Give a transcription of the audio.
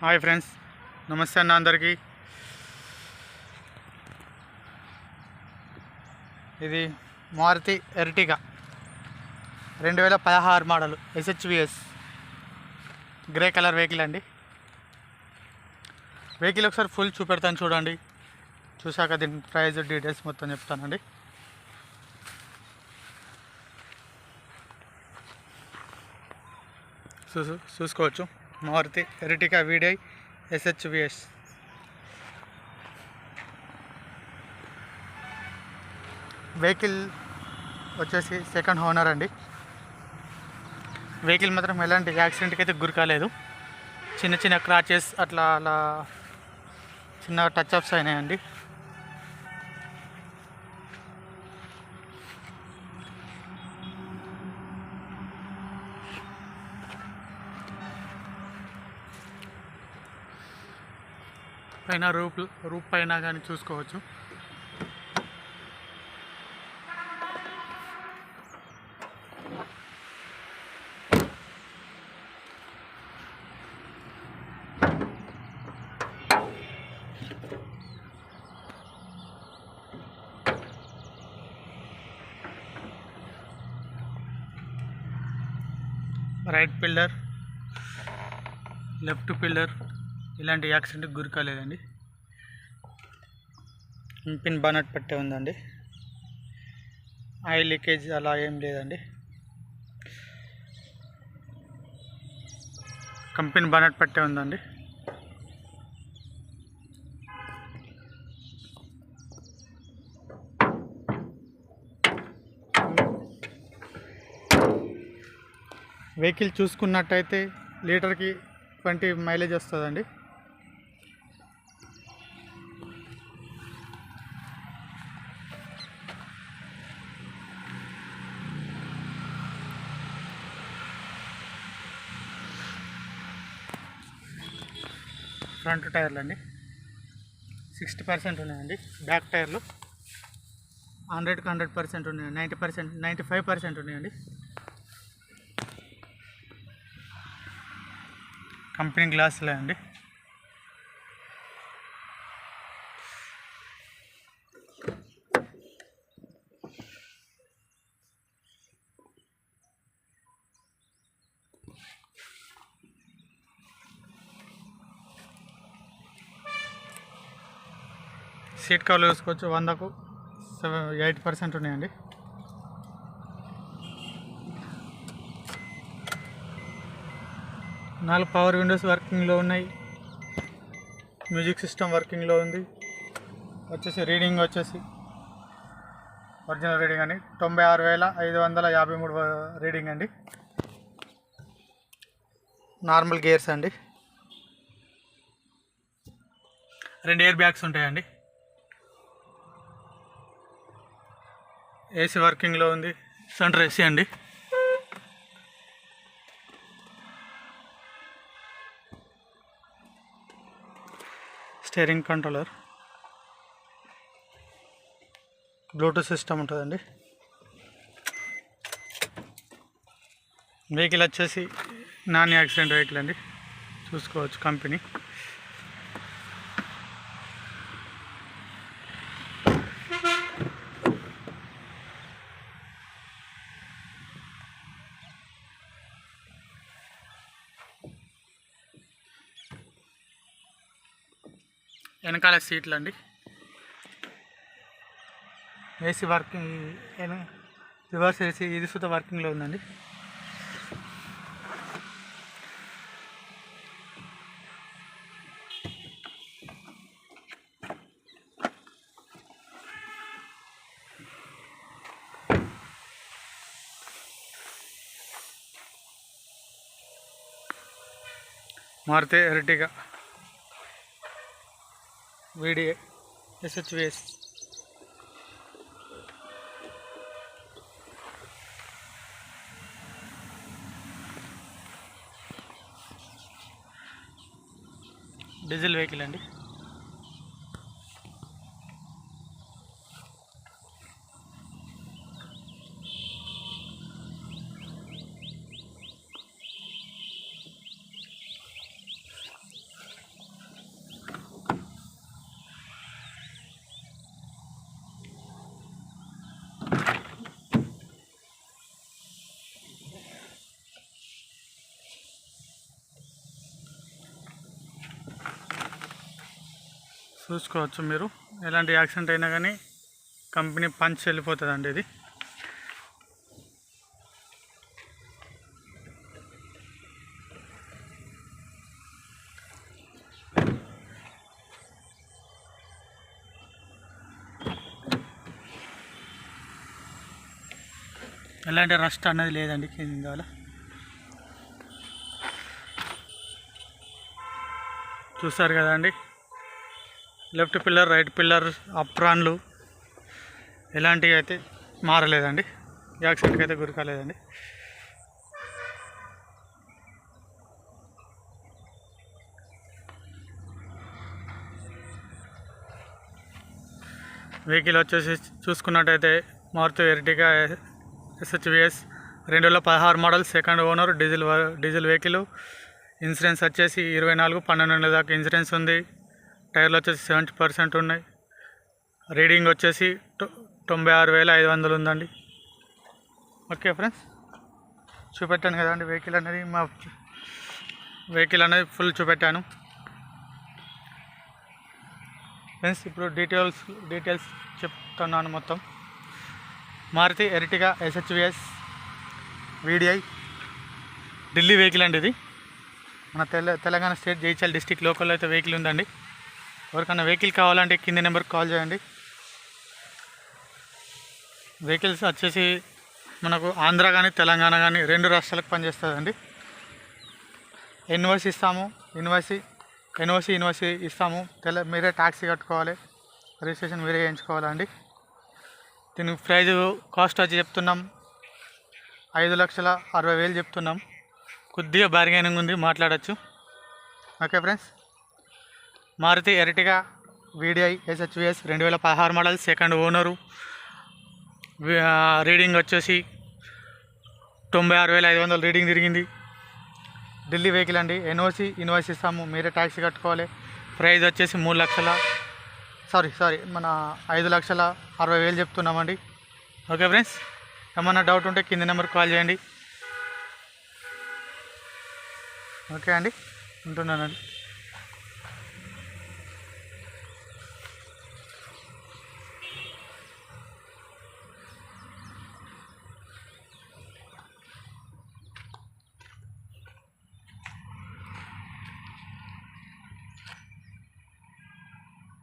Hi friends నమస్తే అన్న అందరికీ. ఇది మారుతి ఎర్టిగా రెండు వేల పదహారు model SHVS grey colour vehicle అండి. వెహికల్ ఒకసారి ఫుల్ చూపెడతాను చూడండి. చూశాక దీని ప్రైస్ డీటెయిల్స్ మొత్తం చెప్తానండి. చూసు చూసుకోవచ్చు. Maruti Ertiga VDI SHVS vehicle వచ్చేసి సెకండ్ ఓనర్ అండి. వెహికల్ మాత్రం ఎలాంటి యాక్సిడెంట్కి అయితే గురి కాలేదు. చిన్న చిన్న క్రాచెస్ అట్లా అలా చిన్న టచ్ అప్స్ అయినాయండి. పైన రూప్ రూప్ పైన కానీ చూసుకోవచ్చు. Right pillar left pillar. ఇలాంటి యాక్సిడెంట్కి గురి కాలేదండి పిన్ బానట్ పట్టే ఉందండి. ఆయిల్ లీకేజ్ అలా ఏం లేదండి. కంపెనీ బానట్ పట్టే ఉందండి. వెహికల్ చూసుకున్నట్టయితే లీటర్కి ట్వంటీ మైలేజ్ వస్తుందండి. ఫ్రంట్ టైర్లు అండి సిక్స్టీ పర్సెంట్ ఉన్నాయండి. బ్యాక్ టైర్లు. హండ్రెడ్కి హండ్రెడ్ పర్సెంట్ ఉన్నాయి. Ninety percent ninety five percent ఉన్నాయండి. కంపెనీ గ్లాసులే అండి. సీట్ కవర్లు చూసుకోవచ్చు. వందకు సెవెన్ ఎయిట్ పర్సెంట్ ఉన్నాయండి. నాలుగు పవర్ విండోస్ వర్కింగ్లో ఉన్నాయి. మ్యూజిక్ సిస్టమ్ వర్కింగ్లో ఉంది. వచ్చేసి రీడింగ్ వచ్చేసి ఒరిజినల్ రీడింగ్ అండి. తొంభై ఆరు వేల ఐదు వందల యాభై మూడు రీడింగ్ అండి. నార్మల్ గేర్స్ అండి. రెండు ఎయిర్ బ్యాగ్స్ ఉంటాయండి. ఏసీ వర్కింగ్లో ఉంది. సెంటర్ ఏసీ అండి స్టీరింగ్ కంట్రోలర్. బ్లూటూత్ సిస్టమ్ ఉంటుందండి. వెహికల్ వచ్చేసి నాన్ యాక్సిడెంట్ వెహికల్ అండి. చూసుకోవచ్చు కంపెనీ. వెనకాల సీట్లు అండి ఏసీ వర్కింగ్ రివర్స్ ఏసీ ఇది సుత వర్కింగ్లో ఉందండి. Maruti Ertiga VDI SHVS diesel vehicle అండి. చూసుకోవచ్చు మీరు. ఎలాంటి యాక్సిడెంట్ అయినా కానీ కంపెనీ పంచ్ వెళ్ళిపోతుందండి ఇది. ఎలాంటి రస్ట్ అనేది లేదండి కింద చూస్తారు కదండి? లెఫ్ట్ పిల్లర్ రైట్ పిల్లర్ అప్రాన్లు ఎలాంటివి అయితే మారలేదండి. యాక్సిడెంట్కి అయితే గురి కాలేదండి. వెహికల్ వచ్చేసి చూసుకున్నట్టయితే మారుతి ఎర్టిగా ఎస్హెచ్విఎస్ రెండు వేల పదహారు మోడల్ సెకండ్ ఓనర్ డీజిల్ వ- డీజిల్ వెహికల్. ఇన్సూరెన్స్ వచ్చేసి ఇరవై నాలుగు పన్నెండు దాకా ఇన్సూరెన్స్ ఉంది. టైర్లు వచ్చేసి సెవెంటీ పర్సెంట్ ఉన్నాయి. రీడింగ్ వచ్చేసి తొంభై ఆరు వేల ఐదు వందలు ఉందండి. ఓకే ఫ్రెండ్స్ చూపెట్టాను కదండి వెహికల్ అనేది. మా వెహికల్ అనేది ఫుల్ చూపెట్టాను. ఫ్రెండ్స్ ఇప్పుడు డీటెయిల్స్ డీటెయిల్స్ చెప్తున్నాను మొత్తం. Maruti Ertiga SHVS VDI Delhi vehicle అండి ఇది. మన తెల తెలంగాణ స్టేట్ జైచల్ డిస్టిక్ లోకల్లో అయితే వెహికల్ ఉందండి. ఎవరికైనా వెహికల్ కావాలంటే కింది నెంబర్కి కాల్ చేయండి. వెహికల్స్ వచ్చేసి మనకు ఆంధ్ర కానీ తెలంగాణ కానీ రెండు రాష్ట్రాలకు పనిచేస్తుందండి. ఎన్ఓసి ఇస్తాము ఇన్వాయిసీ ఎన్ఓసి ఇన్వాయిసీ ఇస్తాము. తెల మీరే ట్యాక్సీ కట్టుకోవాలి రిజిస్ట్రేషన్ మీరే చేయించుకోవాలండి. దీనికి ప్రైజ్ కాస్ట్ వచ్చి చెప్తున్నాం ఐదు లక్షల అరవై వేలు చెప్తున్నాం. కొద్దిగా బార్గెనింగ్ ఉంది మాట్లాడచ్చు. Okay friends? Maruti Ertiga VDI SHVS రెండు వేల పదహారు మోడల్ సెకండ్ ఓనరు. రీడింగ్ వచ్చేసి తొంభై ఆరు వేల ఐదు వందలు రీడింగ్ తిరిగింది. ఢిల్లీ వెహికల్ అండి. ఎన్ఓసి ఇన్వాయిస్ ఇస్తాము మీరే ట్యాక్సీ కట్టుకోవాలి. ప్రైజ్ వచ్చేసి మూడు లక్షల సారీ సారీ మన ఐదు లక్షల అరవై వేలు చెప్తున్నామండి. ఓకే ఫ్రెండ్స్ ఏమన్నా డౌట్ ఉంటే కింద నెంబర్కి కాల్ చేయండి. ఓకే అండి ఉంటున్నానండి.